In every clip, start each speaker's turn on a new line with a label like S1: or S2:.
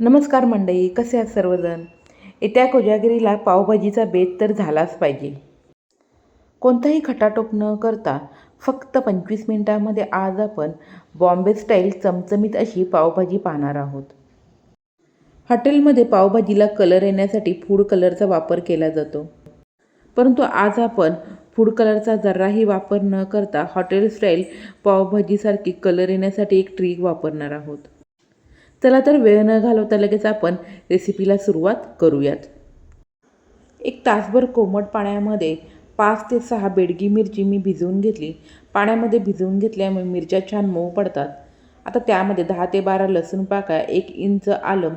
S1: नमस्कार मंडळी कसे आहात सर्वजण? येत्या कोजागिरीला पावभाजीचा बेत तर झालाच पाहिजे. कोणताही खटाटोप न करता फक्त पंचवीस मिनिटांमध्ये आज आपण बॉम्बे स्टाईल चमचमीत अशी पावभाजी पाहणार आहोत. हॉटेलमध्ये पावभाजीला कलर येण्यासाठी फूड कलरचा वापर केला जातो. परंतु आज आपण फूड कलरचा जराही वापर न करता हॉटेल स्टाईल पावभाजीसारखी कलर येण्यासाठी एक ट्रिक वापरणार आहोत. चला तर वेळ न घालवता लगेच आपण रेसिपीला सुरुवात करूयात. एक तासभर कोमट पाण्यामध्ये पाच ते सहा बेडगी मिरची मी भिजवून घेतली. पाण्यामध्ये भिजवून घेतल्यामुळे मिरच्या छान मऊ पडतात. आता त्यामध्ये दहा ते बारा लसूण पाका एक इंच आलं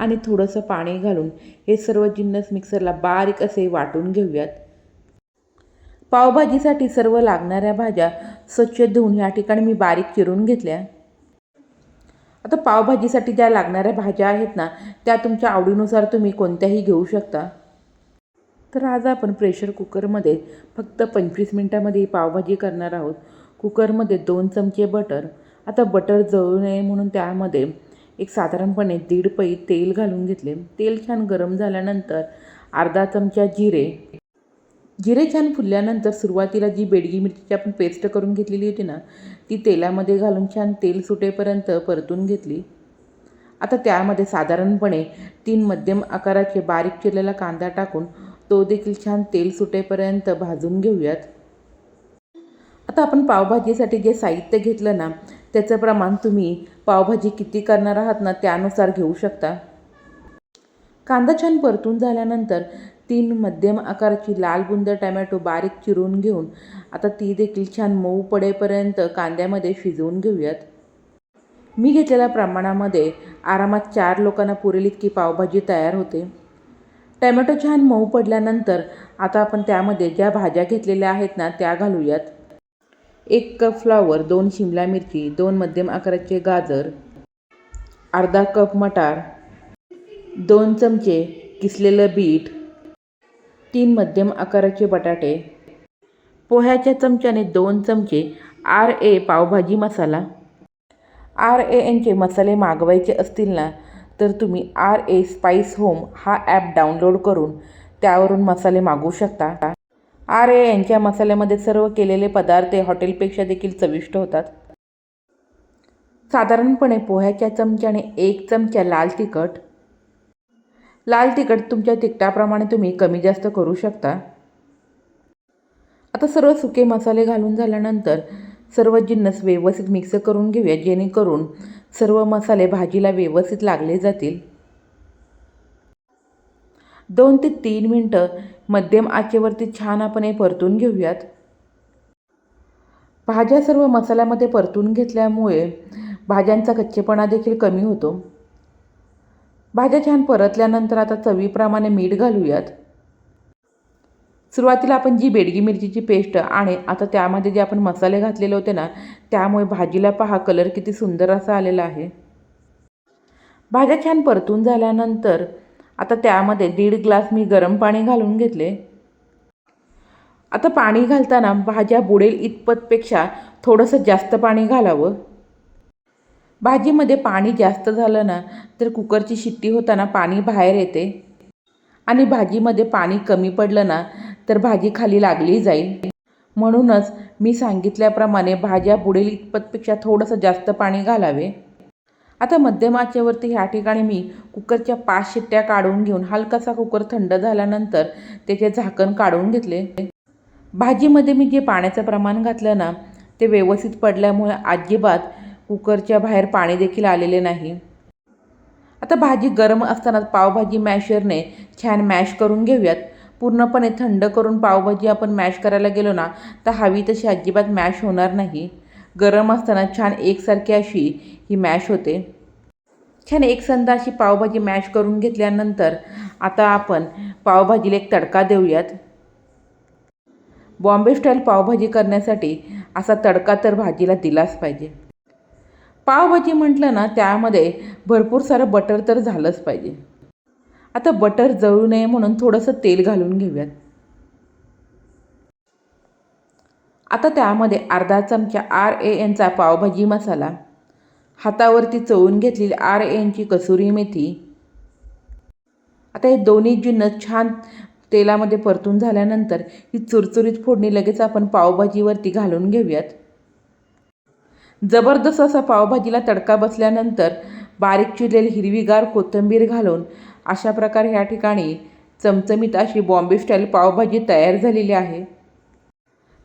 S1: आणि थोडंसं पाणी घालून हे सर्व जिन्नस मिक्सरला बारीक असे वाटून घेऊयात. पावभाजीसाठी सर्व लागणाऱ्या भाज्या स्वच्छ धुवून ह्या ठिकाणी मी बारीक चिरून घेतल्या. आता पावभाजीसाठी ज्या लागणाऱ्या भाज्या आहेत ना त्या तुमच्या आवडीनुसार तुम्ही कोणत्याही घेऊ शकता. तर आज आपण प्रेशर कुकरमध्ये फक्त पंचवीस मिनटामध्ये पावभाजी करणार आहोत. कुकरमध्ये दोन चमचे बटर आता बटर जळू नये म्हणून त्यामध्ये एक साधारणपणे दीड पै तेल घालून घेतले. तेल छान गरम झाल्यानंतर अर्धा चमचा जिरे. जिरे छान फुलल्यानंतर सुरुवातीला जी बेडगी मिरचीची आपण पेस्ट करून घेतलेली होती ना ती तेलामध्ये घालून छान तेल सुटेपर्यंत परतून घेतली. आता त्यामध्ये साधारणपणे तीन मध्यम आकाराचे बारीक चिरलेला कांदा टाकून तो देखील छान तेल सुटेपर्यंत भाजून घेऊयात. आता आपण पावभाजीसाठी जे साहित्य घेतलं ना त्याचं प्रमाण तुम्ही पावभाजी किती करणार आहात ना त्यानुसार घेऊ शकता. कांदा छान परतून झाल्यानंतर तीन मध्यम आकाराची लाल बुंद टमॅटो बारीक चिरून घेऊन आता ती देखील छान मऊ पडेपर्यंत कांद्यामध्ये शिजवून घेऊयात. मी घेतलेल्या प्रमाणामध्ये आरामात चार लोकांना पुरेल इतकी पावभाजी तयार होते. टमॅटो छान मऊ पडल्यानंतर आता आपण त्यामध्ये ज्या भाज्या घेतलेल्या आहेत ना त्या घालूयात. एक कप फ्लावर दोन शिमला मिरची दोन मध्यम आकाराचे गाजर अर्धा कप मटार दोन चमचे किसलेलं बीट तीन मध्यम आकाराचे बटाटे पोह्याच्या चमच्याने दोन चमचे R A pav bhaji masala. R A एनचे मसाले मागवायचे असतील ना तर तुम्ही आर ए स्पाईस होम हा ॲप डाउनलोड करून त्यावरून मसाले मागवू शकता. आर ए यांच्या मसाल्यामध्ये सर्व केलेले पदार्थ हे हॉटेलपेक्षा देखील चविष्ट होतात. साधारणपणे पोह्याच्या चमच्याने एक चमचा लाल तिखट लाल तिखट तुमच्या तिखटाप्रमाणे तुम्ही कमी जास्त करू शकता. आता सर्व सुके मसाले घालून झाल्यानंतर सर्व जिन्नस व्यवस्थित मिक्स करून घेऊया जेणेकरून सर्व मसाले भाजीला व्यवस्थित लागले जातील. दोन ते तीन मिनटं मध्यम आचेवरती छान आपण हे परतून घेऊयात. भाज्या सर्व मसाल्यामध्ये परतून घेतल्यामुळे भाज्यांचा कच्चेपणा देखील कमी होतो. भाज्या छान परतल्यानंतर आता चवीप्रमाणे मीठ घालूयात. सुरुवातीला आपण जी बेडगी मिरचीची पेस्ट आणि आता त्यामध्ये जे आपण मसाले घातलेले होते ना त्यामुळे भाजीला पहा कलर किती सुंदर असा आलेला आहे. भाज्या छान परतून झाल्यानंतर आता त्यामध्ये दीड ग्लास मी गरम पाणी घालून घेतले. आता पाणी घालताना भाज्या बुडेल इतपतपेक्षा थोडंसं जास्त पाणी घालावं. भाजीमध्ये पाणी जास्त झालं ना तर कुकरची शिट्टी होताना पाणी बाहेर येते. आणि भाजीमध्ये पाणी कमी पडलं ना तर भाजी खाली लागली जाईल. म्हणूनच मी सांगितल्याप्रमाणे भाज्या पुढील इतपतपेक्षा थोडंसं जास्त पाणी घालावे. आता मध्यम आचेवरती ह्या ठिकाणी मी कुकरच्या पाच शिट्ट्या काढून घेऊन हलकासा कुकर थंड झाल्यानंतर त्याचे झाकण काढून घेतले. भाजीमध्ये मी जे पाण्याचं प्रमाण घातलं ना ते व्यवस्थित पडल्यामुळे अजिबात कुकरच्या बाहेर पाणी देखील आलेले नाही. आता भाजी गरम असताना पावभाजी मॅशरने छान मॅश करून घेऊयात. पूर्णपणे थंड करून पावभाजी आपण मॅश करायला गेलो ना तर हवी तशी अजिबात मॅश होणार नाही. गरम असताना छान एकसारखी अशी ही मॅश होते. छान एकसंध अशी पावभाजी मॅश करून घेतल्यानंतर आता आपण पावभाजीला एक तडका देऊयात. बॉम्बे स्टाईल पावभाजी करण्यासाठी असा तडका तर भाजीला दिलाच पाहिजे. पावभाजी म्हटलं ना त्यामध्ये भरपूर सारं बटर तर झालंच पाहिजे. आता बटर जळू नये म्हणून थोडंसं तेल घालून घेऊयात. आता त्यामध्ये अर्धा चमचा आर ए एनचा पावभाजी मसाला हातावरती चवून घेतलेली आर एनची कसुरी मेथी. आता हे दोन्ही जिन्नस छान तेलामध्ये परतून झाल्यानंतर ही चुरचुरीत फोडणी लगेच आपण पावभाजीवरती घालून घेऊयात. जबरदस्त असा पावभाजीला तडका बसल्यानंतर बारीक चिरलेली हिरवीगार कोथिंबीर घालून अशा प्रकारे ह्या ठिकाणी चमचमीत अशी बॉम्बे स्टाईल पावभाजी तयार झालेली आहे.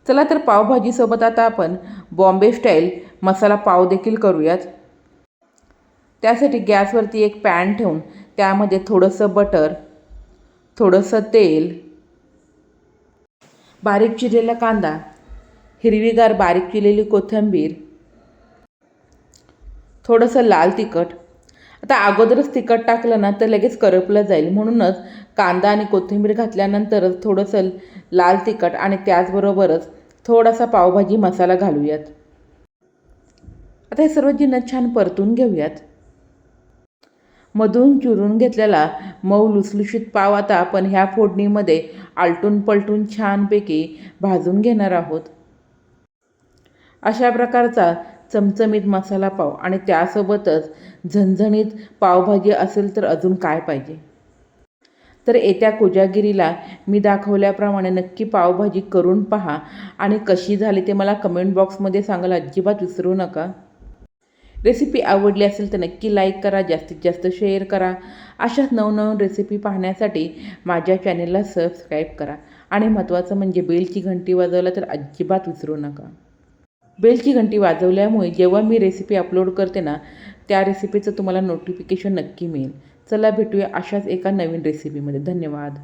S1: चला तर पावभाजीसोबत आता आपण बॉम्बे स्टाईल मसाला पाव देखील करूयात. त्यासाठी गॅसवरती एक पॅन ठेवून त्यामध्ये थोडंसं बटर थोडंसं तेल बारीक चिरलेला कांदा हिरवीगार बारीक चिरलेली कोथिंबीर थोडंसं लाल तिखट. आता अगोदरच तिखट टाकलं ना तर लगेच करपलं जाईल. म्हणूनच कांदा आणि कोथिंबीर घातल्यानंतरच थोडंसं लाल तिखट आणि त्याचबरोबरच थोडासा पावभाजी मसाला घालूयात. आता हे सर्व जिन्नस छान परतून घेऊयात. मधून चुरून घेतलेला मऊ लुसलुशीत पाव आता आपण ह्या फोडणीमध्ये आलटून पलटून छानपैकी भाजून घेणार आहोत. अशा प्रकारचा चमचमीत मसाला पाव आणि त्यासोबतच झणझणीत पावभाजी असेल तर अजून काय पाहिजे? तर येत्या कोजागिरीला मी दाखवल्याप्रमाणे नक्की पावभाजी करून पहा आणि कशी झाली ते मला कमेंट बॉक्समध्ये सांगायला अजिबात विसरू नका. रेसिपी आवडली असेल तर नक्की लाईक करा जास्तीत जास्त शेअर करा. अशाच नवनवीन रेसिपी पाहण्यासाठी माझ्या चॅनेलला सबस्क्राईब करा. आणि महत्त्वाचं म्हणजे बेलची घंटी वाजवला तर अजिबात विसरू नका. बेलची घंटी वाजवल्यामुळे जेव्हा मी रेसिपी अपलोड करते ना त्या रेसिपीचं तुम्हाला नोटिफिकेशन नक्की मिळेल. चला भेटूया अशाच एका नवीन रेसिपीमध्ये धन्यवाद.